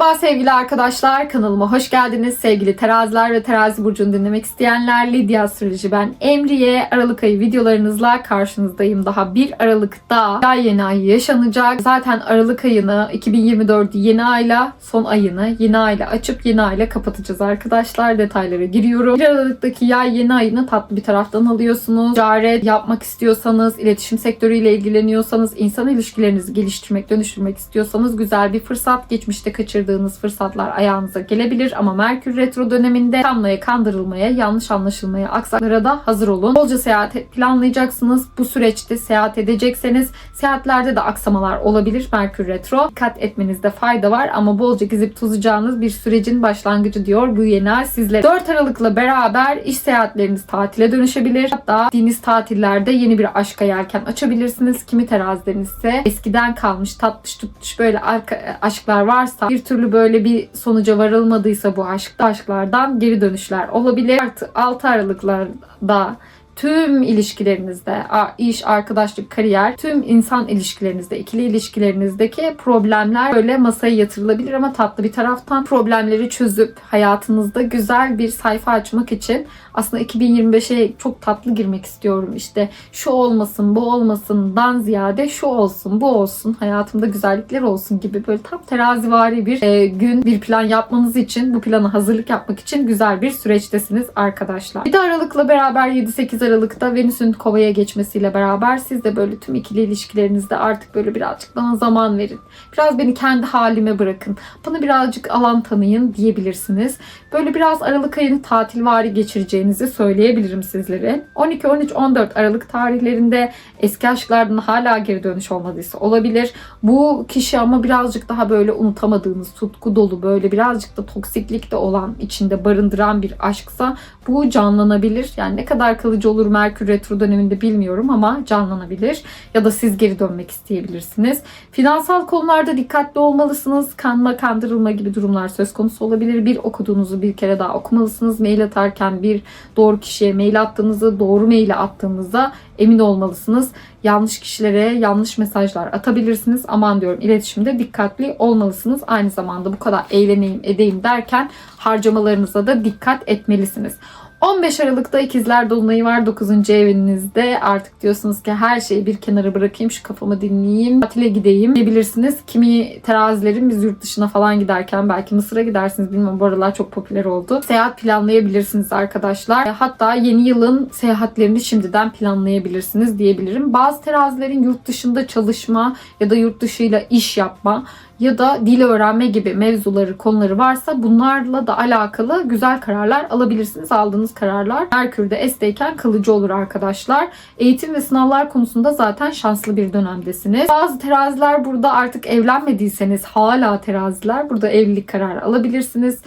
Merhaba sevgili arkadaşlar, kanalıma hoş geldiniz. Sevgili teraziler ve terazi burcunu dinlemek isteyenler, Lidya Astroloji ben Emriye. Aralık ayı videolarınızla karşınızdayım. Daha 1 Aralık'ta yay yeni ay yaşanacak. Zaten Aralık ayını 2024 yeni ayla son ayını yeni ayla açıp yeni ayla kapatacağız arkadaşlar. Detaylara giriyorum. 1 Aralık'taki yay yeni ayını tatlı bir taraftan alıyorsunuz. Ticaret yapmak istiyorsanız, iletişim sektörüyle ilgileniyorsanız, insan ilişkilerinizi geliştirmek, dönüştürmek istiyorsanız güzel bir fırsat. Geçmişte kaçırdığınız fırsatlar ayağınıza gelebilir ama Merkür Retro döneminde kanmaya, kandırılmaya, yanlış anlaşılmaya, aksaklara da hazır olun. Bolca seyahat planlayacaksınız. Bu süreçte seyahat edecekseniz seyahatlerde de aksamalar olabilir Merkür Retro. Dikkat etmenizde fayda var ama bolca gezip tozacağınız bir sürecin başlangıcı diyor bu yeni ay sizlere. 4 Aralık'la beraber iş seyahatleriniz tatile dönüşebilir. Hatta deniz tatillerde yeni bir aşka yelken açabilirsiniz. Kimi terazileriniz ise eskiden kalmış tatlış tutmuş böyle arka, aşklar varsa bir türlü böyle bir sonuca varılmadıysa bu aşk, aşklardan geri dönüşler olabilir. Artı 6 Aralıklarda tüm ilişkilerinizde, iş, arkadaşlık, kariyer, tüm insan ilişkilerinizde, ikili ilişkilerinizdeki problemler böyle masaya yatırılabilir ama tatlı bir taraftan problemleri çözüp hayatınızda güzel bir sayfa açmak için aslında 2025'e çok tatlı girmek istiyorum. İşte şu olmasın, bu olmasından ziyade şu olsun, bu olsun, hayatımda güzellikler olsun gibi böyle tam terazivari bir e, gün, bir plan yapmanız için, bu plana hazırlık yapmak için güzel bir süreçtesiniz arkadaşlar. Bir de Aralık'la beraber 7-8 Aralık'ta Venüs'ün kovaya geçmesiyle beraber siz de böyle tüm ikili ilişkilerinizde artık böyle birazcık bana zaman verin. Biraz beni kendi halime bırakın. Bana birazcık alan tanıyın diyebilirsiniz. Böyle biraz Aralık ayını tatilvari geçireceğinizi söyleyebilirim sizlere. 12, 13, 14 Aralık tarihlerinde eski aşklardan hala geri dönüş olmadıysa olabilir. Bu kişi ama birazcık daha böyle unutamadığınız, tutku dolu, böyle birazcık da toksiklik de olan, içinde barındıran bir aşksa bu canlanabilir. Yani ne kadar kalıcı olur Merkür Retro döneminde bilmiyorum ama canlanabilir. Ya da siz geri dönmek isteyebilirsiniz. Finansal konularda dikkatli olmalısınız. Kanma, kandırılma gibi durumlar söz konusu olabilir. Bir okuduğunuzu bir kere daha okumalısınız. Mail atarken bir doğru kişiye mail attığınızı, doğru maili attığınızda emin olmalısınız. Yanlış kişilere yanlış mesajlar atabilirsiniz. Aman diyorum iletişimde dikkatli olmalısınız. Aynı zamanda bu kadar eğleneyim edeyim derken harcamalarınıza da dikkat etmelisiniz. 15 Aralık'ta ikizler dolunayı var 9. evinizde. Artık diyorsunuz ki her şeyi bir kenara bırakayım, şu kafamı dinleyeyim, tatile gideyim diyebilirsiniz. Kimi terazilerin biz yurt dışına falan giderken belki Mısır'a gidersiniz bilmiyorum bu aralar çok popüler oldu. Seyahat planlayabilirsiniz arkadaşlar. Hatta yeni yılın seyahatlerini şimdiden planlayabilirsiniz diyebilirim. Bazı terazilerin yurt dışında çalışma ya da yurt dışıyla iş yapma ya da dil öğrenme gibi mevzuları, konuları varsa bunlarla da alakalı güzel kararlar alabilirsiniz. Aldığınız kararlar Merkür'de S'teyken kalıcı olur arkadaşlar. Eğitim ve sınavlar konusunda zaten şanslı bir dönemdesiniz. Bazı teraziler burada artık evlenmediyseniz hala teraziler burada evlilik kararı alabilirsiniz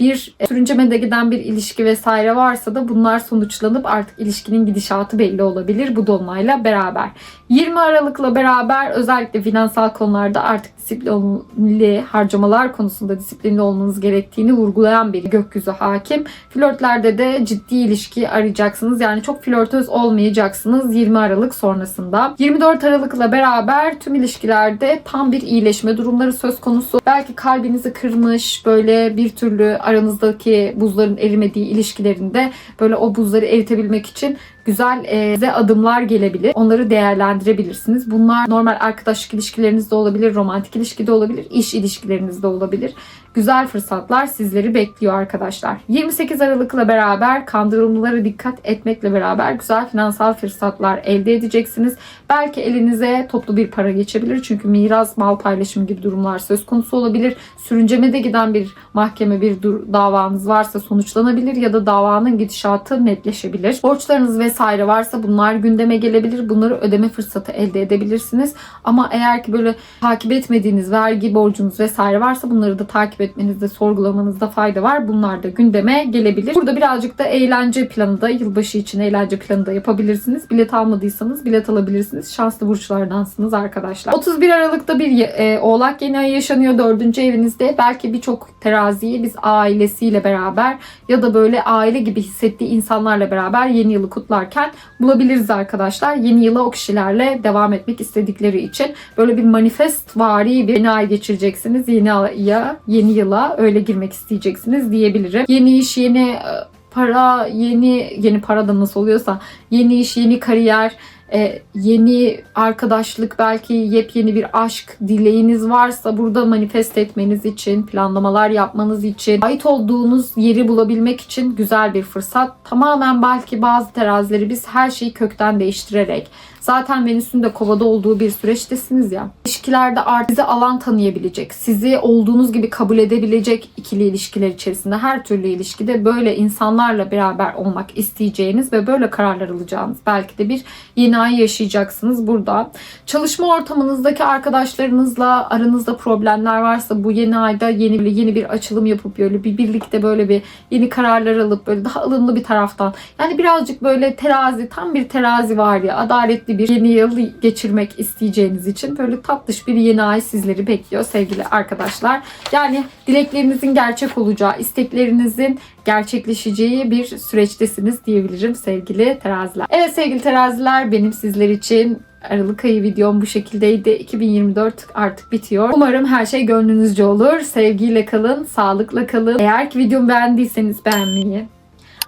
bir e, sürüncemede giden bir ilişki vesaire varsa da bunlar sonuçlanıp artık ilişkinin gidişatı belli olabilir bu dolunayla beraber. 20 Aralık'la beraber özellikle finansal konularda artık disiplinli harcamalar konusunda disiplinli olmanız gerektiğini vurgulayan bir gökyüzü hakim. Flörtlerde de ciddi ilişki arayacaksınız. Yani çok flörtöz olmayacaksınız 20 Aralık sonrasında. 24 Aralık'la beraber tüm ilişkilerde tam bir iyileşme durumları söz konusu. Belki kalbinizi kırmış, böyle bir türlü aranızdaki buzların erimediği ilişkilerinde böyle o buzları eritebilmek için güzel e, size adımlar gelebilir. Onları değerlendirebilirsiniz. Bunlar normal arkadaşlık ilişkilerinizde olabilir, romantik ilişkide olabilir, iş ilişkilerinizde olabilir. Güzel fırsatlar sizleri bekliyor arkadaşlar. 28 Aralık'la beraber kandırılmalara dikkat etmekle beraber güzel finansal fırsatlar elde edeceksiniz. Belki elinize toplu bir para geçebilir. Çünkü miras, mal paylaşımı gibi durumlar söz konusu olabilir. Sürüncemede giden bir mahkeme bir davanız varsa sonuçlanabilir ya da davanın gidişatı netleşebilir. Borçlarınız vesaire varsa bunlar gündeme gelebilir. Bunları ödeme fırsatı elde edebilirsiniz. Ama eğer ki böyle takip etmediğiniz vergi borcunuz vesaire varsa bunları da takip etmenizde, sorgulamanızda fayda var. Bunlar da gündeme gelebilir. Burada birazcık da eğlence planı da, yılbaşı için eğlence planı da yapabilirsiniz. Bilet almadıysanız bilet alabilirsiniz. Şanslı burçlardansınız arkadaşlar. 31 Aralık'ta bir e, oğlak yeni ayı yaşanıyor 4. evinizde. Belki birçok teraziyi biz ailesiyle beraber ya da böyle aile gibi hissettiği insanlarla beraber yeni yılı kutlar ararken bulabiliriz arkadaşlar. Yeni yıla o kişilerle devam etmek istedikleri için böyle bir manifest vari bir yeni ay geçireceksiniz. Yeni aya, yeni yıla öyle girmek isteyeceksiniz diyebilirim. Yeni iş, yeni e, para, yeni yeni para da nasıl oluyorsa yeni iş, yeni kariyer, e, yeni arkadaşlık, belki yepyeni bir aşk dileğiniz varsa burada manifest etmeniz için, planlamalar yapmanız için, ait olduğunuz yeri bulabilmek için güzel bir fırsat. Tamamen belki bazı terazileri biz her şeyi kökten değiştirerek Zaten Venüs'ün de kovada olduğu bir süreçtesiniz ya. İlişkilerde artık size alan tanıyabilecek, sizi olduğunuz gibi kabul edebilecek ikili ilişkiler içerisinde her türlü ilişkide böyle insanlarla beraber olmak isteyeceğiniz ve böyle kararlar alacağınız belki de bir yeni ay yaşayacaksınız burada. Çalışma ortamınızdaki arkadaşlarınızla aranızda problemler varsa bu yeni ayda yeni yeni bir açılım yapıp böyle bir birlikte böyle bir yeni kararlar alıp böyle daha ılımlı bir taraftan yani birazcık böyle terazi tam bir terazi var ya adaletli bir yeni yıl geçirmek isteyeceğiniz için böyle tatlış bir yeni ay sizleri bekliyor sevgili arkadaşlar. Yani dileklerinizin gerçek olacağı, isteklerinizin gerçekleşeceği bir süreçtesiniz diyebilirim sevgili teraziler. Evet sevgili teraziler benim sizler için Aralık ayı videom bu şekildeydi. 2024 artık bitiyor. Umarım her şey gönlünüzce olur. Sevgiyle kalın, sağlıkla kalın. Eğer ki videomu beğendiyseniz beğenmeyi,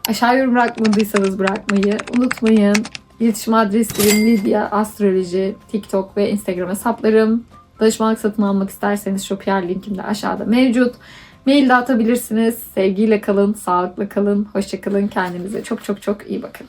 aşağı yorum bırakmadıysanız bırakmayı unutmayın. İletişim adreslerim Lidya Astroloji, TikTok ve Instagram hesaplarım. Danışmanlık satın almak isterseniz Shopier linkim de aşağıda mevcut. Mail de atabilirsiniz. Sevgiyle kalın, sağlıkla kalın, hoşça kalın. Kendinize çok çok çok iyi bakın.